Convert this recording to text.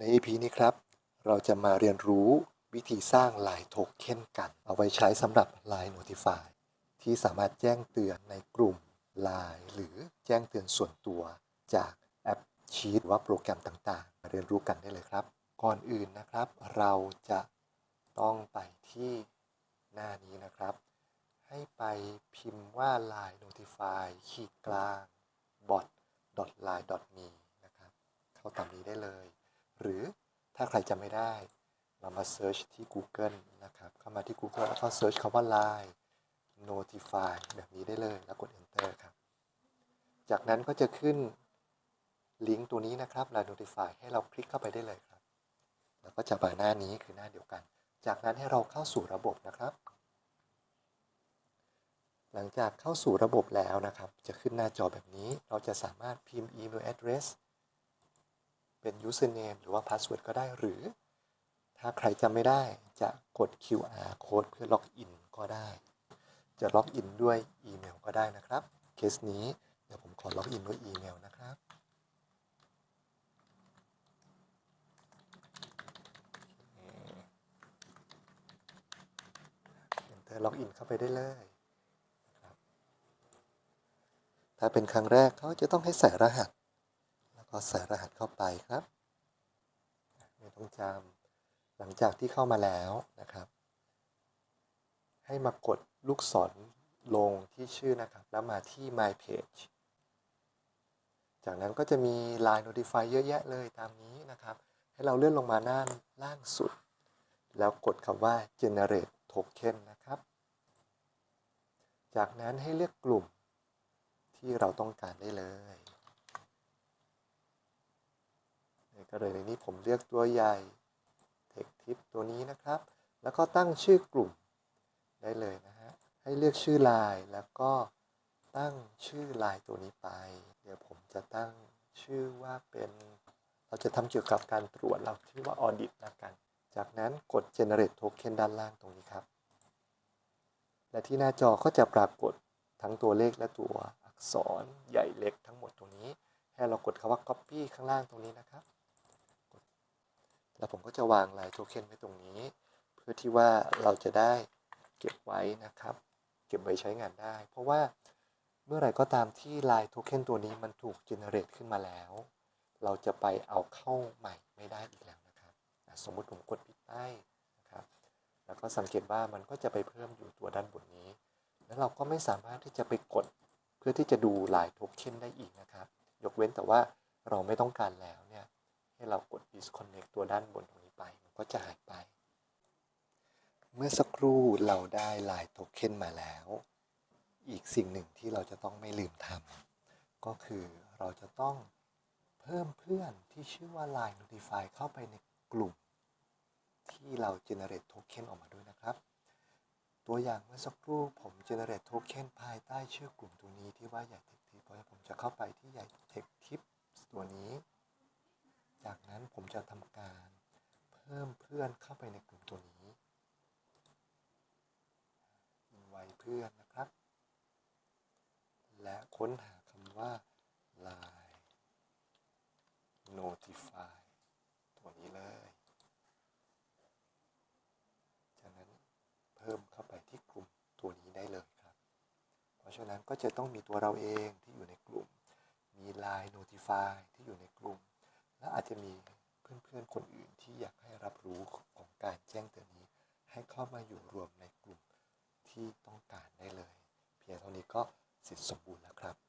ใน EP นี้ครับ เราจะมาเรียนรู้วิธีสร้าง Line Token กัน เอาไว้ใช้สำหรับ Line Notify ที่สามารถแจ้งเตือนในกลุ่ม Line หรือแจ้งเตือนส่วนตัวจากแอปชีตหรือว่าโปรแกรมต่างๆ มาเรียนรู้กันได้เลยครับ ก่อนอื่นนะครับ เราจะต้องไปที่หน้านี้นะครับ ให้ไปพิมพ์ว่า line notify ขีดกลาง bot line me นะครับ เข้าตามนี้ได้เลย หรือถ้าใครจำไม่ได้เรามา search ที่ Google นะครับ เข้ามาที่ Google แล้วก็ search คำว่า line notify แบบนี้ได้เลย แล้วกด enter ครับ จากนั้นก็จะขึ้นลิงก์ตัวนี้นะครับ line notify ให้เราคลิกเข้าไปได้เลยครับ แล้วก็จะมาหน้านี้คือหน้าเดียวกัน จากนั้นให้เราเข้าสู่ระบบนะครับ หลังจากเข้าสู่ระบบแล้วนะครับ จะขึ้นหน้าจอแบบนี้ เราจะสามารถพิมพ์ email address เป็น username หรือว่า password ก็ได้หรือ ถ้าใครจำไม่ได้จะกด QR code เพื่อล็อกอินก็ได้ จะล็อกอินด้วยอีเมลก็ได้นะครับ เคสนี้เดี๋ยวผมขอล็อกอินด้วยอีเมลนะครับเอนเตอร์ล็อกอินเข้าไปได้เลยถ้าเป็นครั้งแรกเขาจะต้องให้ใส่รหัส ก็ใส่รหัสเข้าไปครับไม่ต้องจำหลังจากที่เข้ามาแล้วนะครับ ให้มากดลูกศรลงที่ชื่อนะครับ แล้วมาที่ my page จากนั้นก็จะมี Line Notify เยอะแยะเลยตามนี้นะครับ ให้เราเลื่อนลงมาหน้าล่างสุด แล้วกดคำว่า generate token นะครับ จากนั้นให้เลือกกลุ่มที่เราต้องการได้เลย ก็เลยในนี้ผมเลือกตัวใหญ่ Tech Tip ตัวนี้นะครับ แล้วก็ตั้งชื่อกลุ่มได้เลยนะฮะ ให้เลือกชื่อไลน์แล้วก็ตั้งชื่อไลน์ตัวนี้ไป เดี๋ยวผมจะตั้งชื่อว่าเป็น เราจะทำเกี่ยวกับการตรวจเราชื่อว่า audit นะกัน จากนั้นกด generate token ด้านล่างตรงนี้ครับ และที่หน้าจอก็จะปรากฏทั้งตัวเลขและตัวอักษรใหญ่เล็กทั้งหมดตรงนี้ ให้เรากดคำว่า copy ข้างล่างตรงนี้นะครับ แล้วผมก็จะวางลายโทเค็นไว้ตรงนี้ เพื่อที่ว่าเราจะได้เก็บไว้นะครับ เก็บไว้ใช้งานได้ เพราะว่าเมื่อไหร่ก็ตามที่ลายโทเค็นตัวนี้มันถูกเจเนเรตขึ้นมาแล้ว เราจะไปเอาเข้าใหม่ไม่ได้อีกแล้วนะครับ สมมุติผมกดปิดป้นะครับ แล้วก็สังเกตว่ามันก็จะไปเพิ่มอยู่ตัวด้านบนนี้ แล้วเราก็ไม่สามารถที่จะไปกดเพื่อที่จะดูลายโทเค็นได้อีกนะครับ ยกเว้นแต่ว่าเราไม่ต้องการแล้ว ให้เรากด disconnect ตัวด้านบนตรงนี้ไป มันก็จะหายไป เมื่อสักครู่เราได้ลายโทเค็นมาแล้ว อีกสิ่งหนึ่งที่เราจะต้องไม่ลืมทำก็คือเราจะต้องเพิ่มเพื่อนที่ชื่อว่า Line Notify เข้าไปในกลุ่ม ที่เรา generate token ออกมาด้วยนะครับ ตัวอย่างเมื่อสักครู่ผม generate token ภายใต้ชื่อกลุ่มตัวนี้ที่ว่าใหญ่เพราะฉะนั้นผมจะเข้าไปที่ใหญ่ Tech Tip ตัวนี้ ผมจะทำการเพิ่มเพื่อนเข้าไปในกลุ่มตัวนี้ไว้เพื่อนนะครับ และค้นหาคำว่า line notify ตัวนี้เลย จากนั้นเพิ่มเข้าไปที่กลุ่มตัวนี้ได้เลยครับ เพราะฉะนั้นก็จะต้องมีตัวเราเองที่อยู่ในกลุ่ม มี line notify ที่อยู่ในกลุ่ม และอาจจะมี เพื่อนๆ คนอื่นที่อยากให้รับรู้ของการแจ้งเตือนนี้ ให้เข้ามาอยู่รวมในกลุ่มที่ต้องการได้เลย เพียงเท่านี้ก็เสร็จสมบูรณ์แล้วครับ